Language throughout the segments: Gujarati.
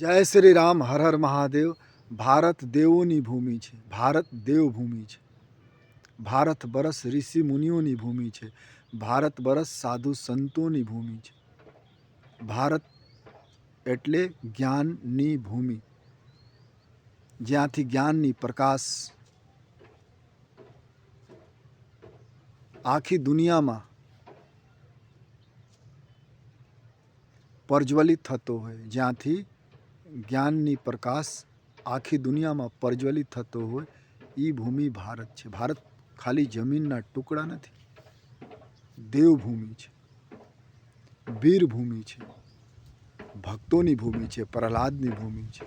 જય શ્રી રામ, હર હર મહાદેવ. ભારત દેવોની ભૂમિ છે. ભારત દેવભૂમિ છે. ભારત બરસ ઋષિ મુનિઓની ભૂમિ છે. ભારત બરસ સાધુ સંતોની ભૂમિ છે. ભારત એટલે જ્ઞાનની ભૂમિ. જ્યાંથી જ્ઞાનની પ્રકાશ આખી દુનિયામાં પ્રજ્વલિત થતો હોય. જ્યાંથી જ્ઞાનની પ્રકાશ આખી દુનિયામાં પ્રજ્વલિત થતો હોય એ ભૂમિ ભારત છે. ભારત ખાલી જમીનના ટુકડા નથી, દેવભૂમિ છે વીરભૂમિ છે, ભક્તોની ભૂમિ છે, પ્રહલાદની ભૂમિ છે.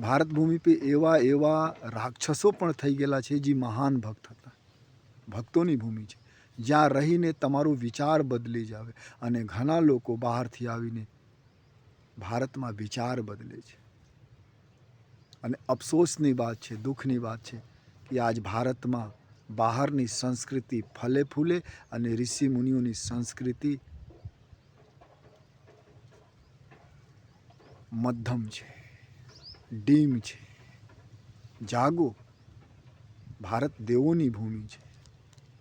ભારત ભૂમિ પર એવા એવા રાક્ષસો પણ થઈ ગયેલા છે જે મહાન ભક્ત હતા. ભક્તોની ભૂમિ છે. જ્યાં રહીને તમારો વિચાર બદલી જાવે અને ઘણા લોકો બહારથી આવીને ભારતમાં વિચાર બદલે છે. અને અફસોસની વાત છે, દુઃખની વાત છે કે આજ ભારતમાં બહારની સંસ્કૃતિ ફલે ફૂલે અને ઋષિ મુનિઓની સંસ્કૃતિ મધ્યમ છે, ડીમ છે. જાગો, ભારત દેવોની ભૂમિ છે,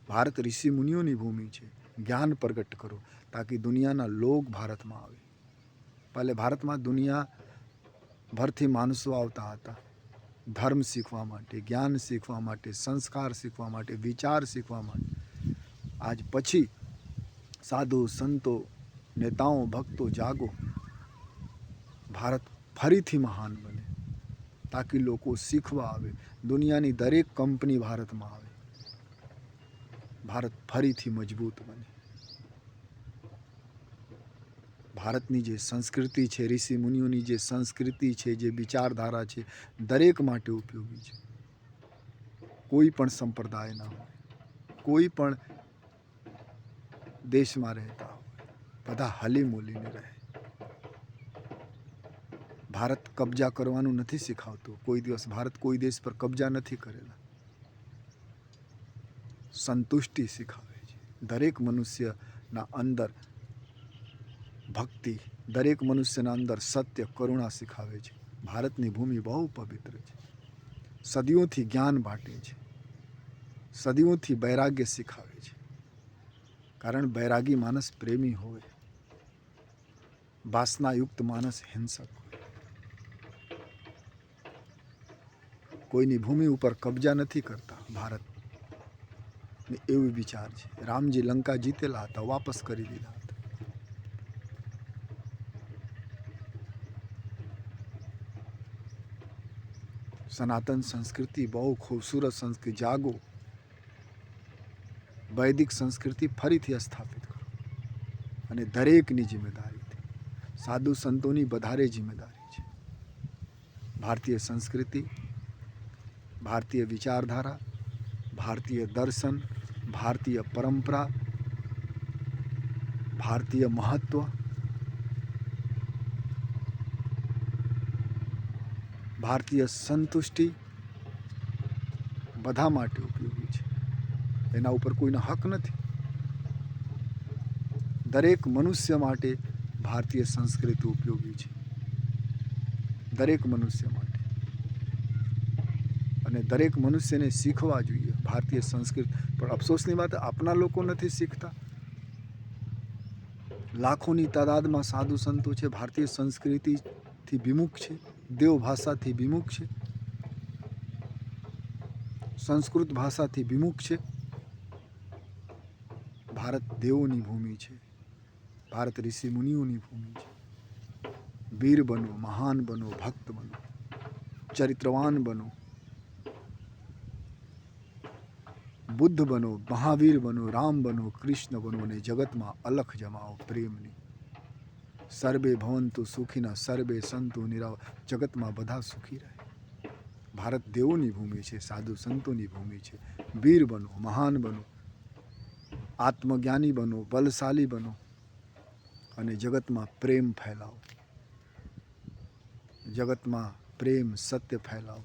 ભારત ઋષિ મુનિઓની ભૂમિ છે. જ્ઞાન પ્રગટ કરો, તાકી દુનિયાના લોક ભારતમાં આવે. પહેલે ભારતમાં દુનિયા ભરથી માણસો આવતા હતા. ધર્મ શીખવા માટે, જ્ઞાન શીખવા માટે, સંસ્કાર શીખવા માટે, વિચાર શીખવા માટે. આજ પછી સાધુ, સંતો, નેતાઓ, ભક્તો જાગો. ભારત ફરીથી મહાન બને, તાકી લોકો શીખવા આવે. દુનિયાની દરેક કંપની ભારતમાં આવે. ભારત ફરીથી મજબૂત બને. ભારતની જે સંસ્કૃતિ છે ઋષિ મુનિઓની જે સંસ્કૃતિ છે, જે વિચારધારા છે, દરેક માટે ઉપયોગી છે. કોઈ પણ સંપ્રદાય ના હોય, કોઈ પણ દેશમાં રહેતા હોય, બધા હલી મૂલીને રહે. ભારત કબજા કરવાનું નથી શીખવતું. કોઈ દિવસ ભારત કોઈ દેશ પર કબજા નથી કરેલા. સંતુષ્ટિ શીખાવે છે. દરેક મનુષ્યના અંદર ભક્તિ દરેક મનુષ્યના અંદર સત્ય, કરુણા શીખાવે છે. ભારતની ભૂમિ બહુ પવિત્ર છે. સદીઓથી જ્ઞાન બાંટે છે. સદીઓથી વૈરાગ્ય શીખાવે છે. કારણ બૈરાગી માણસ પ્રેમી હોય. વાસનાયુક્ત માણસ હિંસક હોય. કોઈની ભૂમિ ઉપર કબજા નથી કરતા ભારત. એવું વિચાર છે. રામજી લંકા જીતેલા હતા, વાપસ કરી દીધા હતા સનાતન સંસ્કૃતિ, બહુ ખૂબસૂરત સંસ્કૃતિ, જાગો. વૈદિક સંસ્કૃતિ ફરીથી સ્થાપિત કરો. અને દરેકની જિમ્મેદારી સાધુ સંતોની વધારે જિમ્મેદારી છે. ભારતીય સંસ્કૃતિ, ભારતીય વિચારધારા, ભારતીય દર્શન, ભારતીય પરંપરા, ભારતીય મહત્વ ભારતીય સંતુષ્ટિ બધા માટે ઉપયોગી છે. એના ઉપર કોઈનો હક નથી. દરેક મનુષ્ય માટે ભારતીય સંસ્કૃતિ ઉપયોગી છે. દરેક મનુષ્ય માટે. અને દરેક મનુષ્યને શીખવા જોઈએ. ભારતીય સંસ્કૃતિ, પણ અફસોસની વાત આપણા લોકો નથી શીખતા. લાખોની તાદાદમાં સાધુ સંતો છે. ભારતીય સંસ્કૃતિથી વિમુખ છે. દેવ ભાષાથી વિમુખ છે. સંસ્કૃત ભાષાથી વિમુખ છે. ભારત દેવોની ભૂમિ છે. ભારત ઋષિ મુનિઓની ભૂમિ છે. વીર બનો, મહાન બનો, ભક્ત બનો, ચરિત્રવાન બનો, બુદ્ધ બનો, મહાવીર બનો, રામ બનો, કૃષ્ણ બનો અને જગતમાં અલખ જમાવો પ્રેમની સર્વે ભવંતુ સુખીના સર્વે સંતુ નિરાવ જગતમાં બધા સુખી રહે ભારત દેવોની ભૂમિ છે સાધુ સંતોની ભૂમિ છે વીર બનો મહાન બનો આત્મજ્ઞાની બનો બલશાલી બનો અને જગતમાં પ્રેમ ફેલાવો। જગતમાં પ્રેમ સત્ય ફેલાવો।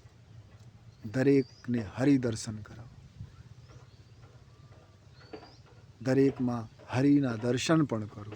દરેકને હરિદર્શન કરાવો। દરેકમાં હરિના દર્શન પણ કરો।